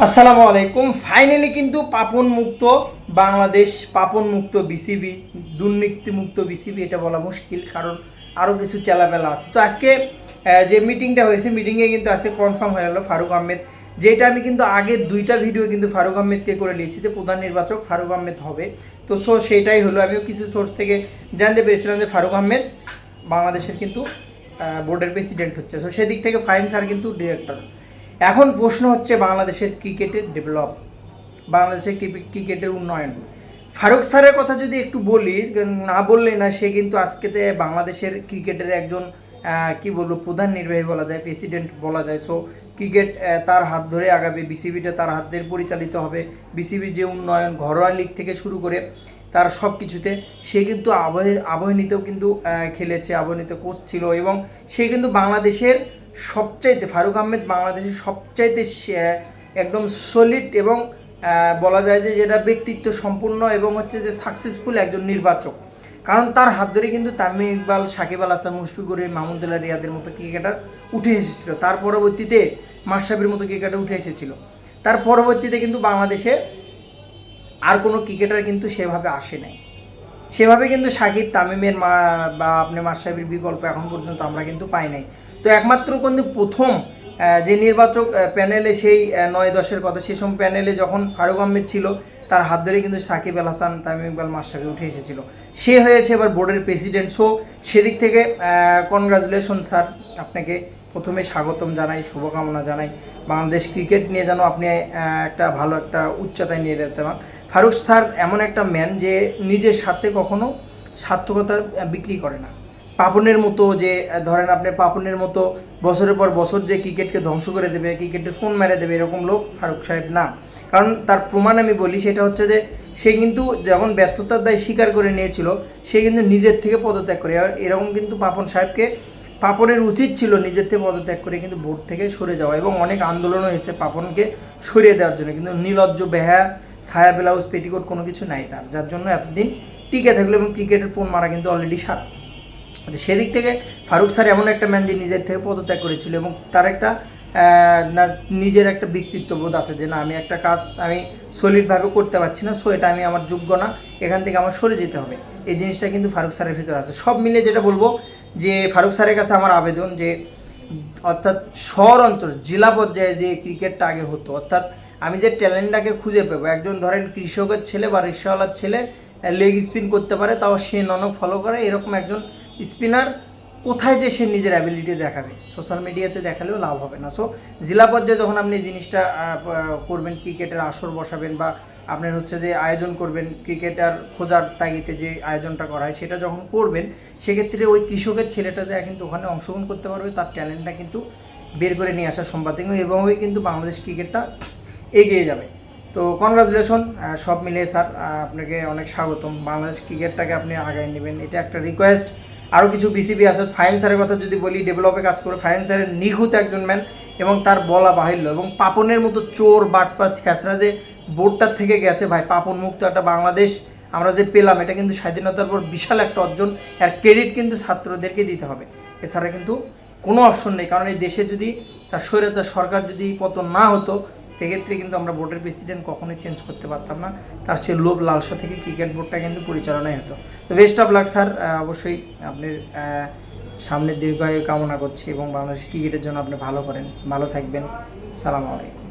আসসালামু আলাইকুম। ফাইনালি কিন্তু পাপন মুক্ত বাংলাদেশ পাপন মুক্ত বিসিবি দুর্নীতি মুক্ত বিসিবি এটা বলা মুশকিল কারণ আরও কিছু চেলাবেলা আছে। তো আজকে যে মিটিংটা হয়েছে মিটিংয়ে কিন্তু আজকে কনফার্ম হয়ে গেল ফারুক আহমেদ। যেটা আমি কিন্তু আগের দুইটা ভিডিও কিন্তু ফারুক আহমেদকে করে নিয়েছি যে প্রধান নির্বাচক ফারুক আহমেদ হবে। তো সো সেটাই হলো, আমিও কিছু সোর্স থেকে জানতে পেরেছিলাম যে ফারুক আহমেদ বাংলাদেশের কিন্তু বোর্ডের প্রেসিডেন্ট হচ্ছে। সো সেদিক থেকে ফাইম স্যার কিন্তু ডিরেক্টর এখন প্রশ্ন হচ্ছে বাংলাদেশের ক্রিকেটের ডেভেলপ, বাংলাদেশের ক্রিকেটের উন্নয়ন। ফারুক স্যারের কথা যদি একটু বলি, না বললেই না সে কিন্তু আজকেতে বাংলাদেশের ক্রিকেটের একজন কি বলব, প্রধান নির্বাহী বলা যায়, প্রেসিডেন্ট বলা যায়। সো ক্রিকেট তার হাত ধরে আগাবে, বিসিবিটা তার হাত ধরে পরিচালিত হবে। বিসিবির যে উন্নয়ন, ঘরোয়া লিগ থেকে শুরু করে তার সব কিছুতে সে কিন্তু আবহে, আবহনীতেও কিন্তু খেলেছে, আবহনীতে কোচ ছিল এবং সে কিন্তু বাংলাদেশের সবচাইতে, ফারুক আহমেদ বাংলাদেশের সবচাইতে একদম সলিড এবং বলা যায় যে যেটা ব্যক্তিত্ব সম্পূর্ণ এবং হচ্ছে যে সাকসেসফুল একজন নির্বাচক। কারণ তার হাত ধরে কিন্তু তামিম ইকবাল, সাকিব আল হাসান মুশফিকুর মাহমুদুল্লাহ রিয়াদের মতো ক্রিকেটার উঠে এসেছিল। তার পরবর্তীতে মাশরাফির মতো ক্রিকেটার উঠে এসেছিল। তার পরবর্তীতে কিন্তু বাংলাদেশে আর কোনো ক্রিকেটার কিন্তু সেভাবে আসে নাই। সেভাবে কিন্তু সাকিব, তামিমের মা বা আপনি মাশরাফির বিকল্প এখন পর্যন্ত আমরা কিন্তু পাই নাই। তো একমাত্র কিন্তু প্রথম যে নির্বাচক প্যানেলে সেই নয় দশের কথা সে সময় প্যানেলে যখন ফারুক আহমেদ ছিল, তার হাত ধরে কিন্তু সাকিব আল হাসান, তামিম ইকবাল মাশরাফি উঠে এসেছিল। সে হয়েছে এবার বোর্ডের প্রেসিডেন্ট সো সেদিক থেকে কনগ্রাচুলেশন স্যার আপনাকে প্রথমে স্বাগতম জানাই, শুভকামনা জানাই। বাংলাদেশ ক্রিকেট নিয়ে যেন আপনি একটা ভালো একটা উচ্চতায় নিয়ে যেতে পারেন। ফারুক স্যার এমন একটা ম্যান যে নিজের সাথে কখনো সার্থকতা বিক্রি করে না। পাপনের মতো যে ধরেন আপনি পাপনের মতো বছরের পর বছর যে ক্রিকেটকে ধ্বংস করে দেবে, ক্রিকেটের ফোন মেরে দেবে, এরকম লোক ফারুক সাহেব না। কারণ তার প্রমাণ আমি বলি, সেটা হচ্ছে যে, সে কিন্তু যখন ব্যর্থতার দায় স্বীকার করে নিয়েছিল, সে কিন্তু নিজের থেকে পদত্যাগ করে। এরকম কিন্তু পাপন সাহেবকে, পাপনের উচিত ছিল নিজের থেকে পদত্যাগ করে কিন্তু বোর্ড থেকে সরে যাওয়া এবং অনেক আন্দোলনও হয়েছে পাপনকে সরিয়ে দেওয়ার জন্য। কিন্তু নির্লজ্জ বেহা, ছায়া ব্লাউজ, পেটিকোট কোনো কিছু নাই তার, যার জন্য এতদিন টিকে থাকল এবং ক্রিকেটের ফোন মারা কিন্তু অলরেডি সারা। সেদিক থেকে ফারুক স্যার এমন একটা ম্যান যে নিজের থেকে পদত্যাগ করেছিল এবং তার একটা নিজের একটা ব্যক্তিত্ব বোধ আছে যে না, আমি একটা কাজ আমি সলিডভাবে করতে পারছি না সো এটা আমি আমার যোগ্য না, এখান থেকে আমার সরে যেতে হবে। এই জিনিসটা কিন্তু ফারুক স্যারের ভিতরে আছে। সব মিলে যেটা বলব যে ফারুক স্যারের কাছে আমার আবেদন যে, অর্থাৎ শহর অঞ্চল জেলা পর্যায়ে যে ক্রিকেটটা আগে হতো, অর্থাৎ আমি যে ট্যালেন্টটাকে খুঁজে পেবো, একজন ধরেন কৃষকের ছেলে বা রিক্সাওয়ালার ছেলে লেগ স্পিন করতে পারে, তাও সে ননক ফলো করে, এরকম একজন স্পিনার কোথায় যে সে নিজের অ্যাবিলিটি দেখাবে? সোশ্যাল মিডিয়াতে দেখালেও লাভ হবে না। সো জেলা পর্যায়ে যখন আপনি জিনিসটা করবেন, ক্রিকেটের আসর বসাবেন বা আপনার হচ্ছে যে আয়োজন করবেন, ক্রিকেটার খোঁজার তাগিতে যে আয়োজনটা করা হয়, সেটা যখন করবেন, সেক্ষেত্রে ওই কৃষকের ছেলেটা যা কিন্তু ওখানে অংশগ্রহণ করতে পারবে, তার ট্যালেন্টটা কিন্তু বের করে নিয়ে আসার সম্পাদ এবং এভাবেই কিন্তু বাংলাদেশ ক্রিকেটটা এগিয়ে যাবে। তো কনগ্রাচুলেশন সব মিলিয়ে স্যার আপনাকে অনেক স্বাগতম। বাংলাদেশ ক্রিকেটটাকে আপনি আগায় নেবেন। এটা একটা রিকোয়েস্ট আরও কিছু বিসিবি আছে। ফাইম স্যারের কথা যদি বলি ডেভেলপে কাজ করে ফাইম স্যারের নিখুঁত একজন ম্যান এবং তার বলা বাহিল্য এবং পাপনের মতো চোর, বাটপাস, খেসরা যে বোর্ডটার থেকে গেছে ভাই, পাপন মুক্ত একটা বাংলাদেশ আমরা যে পেলাম, এটা কিন্তু স্বাধীনতার পর বিশাল একটা অর্জন। আর ক্রেডিট কিন্তু ছাত্রদেরকে দিতে হবে। এছাড়া কিন্তু কোনো অপশন নেই। কারণ এই দেশে যদি তার স্বৈরাচার সরকার যদি পতন না হতো সেক্ষেত্রে কিন্তু আমরা বোর্ডের প্রেসিডেন্ট কখনোই চেঞ্জ করতে পারতাম না। তার সে লোভ, লালসা থেকে ক্রিকেট বোর্ডটা কিন্তু পরিচালনায় হতো। তো বেস্ট অফ লাক স্যার অবশ্যই আপনার সামনের দীর্ঘায়ু কামনা করছি এবং বাংলাদেশ ক্রিকেটের জন্য আপনি ভালো করেন। ভালো থাকবেন। সালাম আলাইকুম।